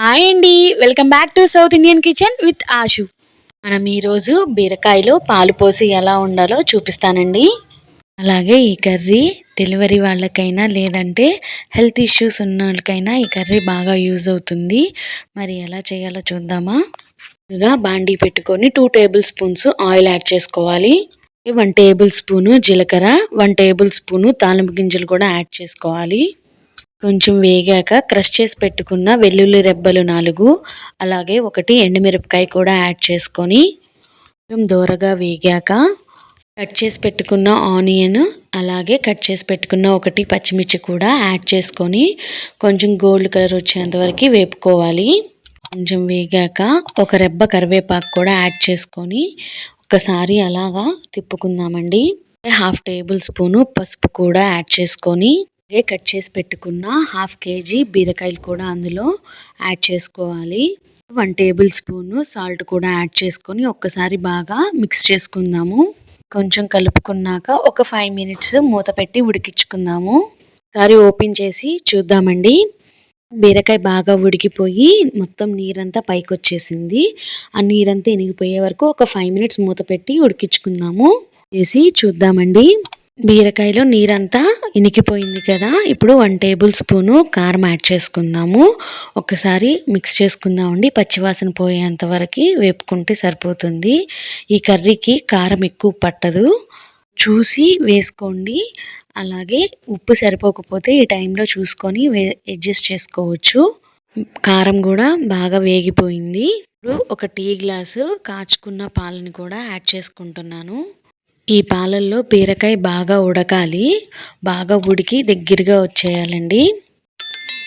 Hi అండి welcome back to south Indian kitchen with Ashu మనం ఈరోజు బీరకాయలో పాలు పోసి ఎలా ఉండాలో చూపిస్తానండి. అలాగే ఈ కర్రీ డెలివరీ వాళ్ళకైనా లేదంటే హెల్త్ ఇష్యూస్ ఉన్న వాళ్ళకైనా ఈ కర్రీ బాగా యూజ్ అవుతుంది. మరి ఎలా చేయాలో చూద్దామా? ముందుగా బాండీ పెట్టుకొని two tablespoons oil add చేసుకోవాలి. వన్ టేబుల్ స్పూను జీలకర్ర వన్ టేబుల్ స్పూను తాలింపు గింజలు కూడా యాడ్ చేసుకోవాలి. కొంచెం వేగాక క్రష్ చేసి పెట్టుకున్న వెల్లుల్లి రెబ్బలు నాలుగు అలాగే ఒకటి ఎండుమిరపకాయ కూడా యాడ్ చేసుకొని కొంచెం దూరగా వేగాక కట్ చేసి పెట్టుకున్న ఆనియన్ అలాగే కట్ చేసి పెట్టుకున్న ఒకటి పచ్చిమిర్చి కూడా యాడ్ చేసుకొని కొంచెం గోల్డ్ కలర్ వచ్చేంత వరకు వేపుకోవాలి. కొంచెం వేగాక ఒక రెబ్బ కరివేపాకు కూడా యాడ్ చేసుకొని ఒకసారి అలాగా తిప్పుకుందామండి. హాఫ్ టేబుల్ స్పూను పసుపు కూడా యాడ్ చేసుకొని అలాగే కట్ చేసి పెట్టుకున్న హాఫ్ కేజీ బీరకాయలు కూడా అందులో యాడ్ చేసుకోవాలి. వన్ టేబుల్ స్పూను సాల్ట్ కూడా యాడ్ చేసుకొని ఒక్కసారి బాగా మిక్స్ చేసుకుందాము. కొంచెం కలుపుకున్నాక ఒక ఫైవ్ మినిట్స్ మూత పెట్టి ఉడికించుకుందాము. ఒకసారి ఓపెన్ చేసి చూద్దామండి. బీరకాయ బాగా ఉడికిపోయి మొత్తం నీరంతా పైకి వచ్చేసింది. ఆ నీరంతా ఎనిగిపోయే వరకు ఒక ఫైవ్ మినిట్స్ మూత పెట్టి ఉడికించుకుందాము. చేసి చూద్దామండి. బీరకాయలో నీరంతా ఇనికిపోయింది కదా. ఇప్పుడు వన్ టేబుల్ స్పూను కారం యాడ్ చేసుకుందాము. ఒకసారి మిక్స్ చేసుకుందామండి. పచ్చివాసన పోయేంత వరకు వేపుకుంటే సరిపోతుంది. ఈ కర్రీకి కారం ఎక్కువ పట్టదు. చూసి వేసుకోండి. అలాగే ఉప్పు సరిపోకపోతే ఈ టైంలో చూసుకొని వే అడ్జస్ట్ చేసుకోవచ్చు. కారం కూడా బాగా వేగిపోయింది. ఇప్పుడు ఒక టీ గ్లాసు కాచుకున్న పాలని కూడా యాడ్ చేసుకుంటున్నాను. ఈ పాలల్లో బీరకాయ బాగా ఉడకాలి. బాగా ఉడికి దగ్గరగా వచ్చేయాలండి.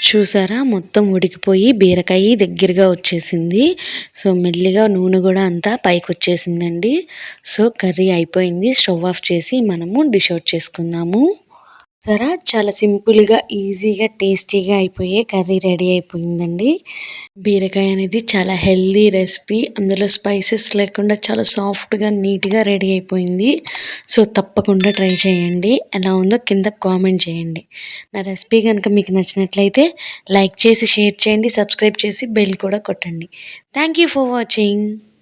చూసారా? మొత్తం ఉడికిపోయి బీరకాయ దగ్గరగా వచ్చేసింది. సో మెల్లిగా నూనె కూడా అంతా పైకి వచ్చేసిందండి. సో కర్రీ అయిపోయింది. స్టవ్ ఆఫ్ చేసి మనము డిష్ అవుట్ చేసుకుందాము. సరే చాలా సింపుల్గా ఈజీగా టేస్టీగా అయిపోయే కర్రీ రెడీ అయిపోయిందండి. బీరకాయ అనేది చాలా హెల్దీ రెసిపీ. అందులో స్పైసెస్ లేకుండా చాలా సాఫ్ట్గా నీట్గా రెడీ అయిపోయింది. సో తప్పకుండా ట్రై చేయండి. ఎలా ఉందో కింద కామెంట్ చేయండి. నా రెసిపీ కనుక మీకు నచ్చినట్లయితే లైక్ చేసి షేర్ చేయండి. సబ్స్క్రైబ్ చేసి బెల్ కూడా కొట్టండి. Thank you for watching.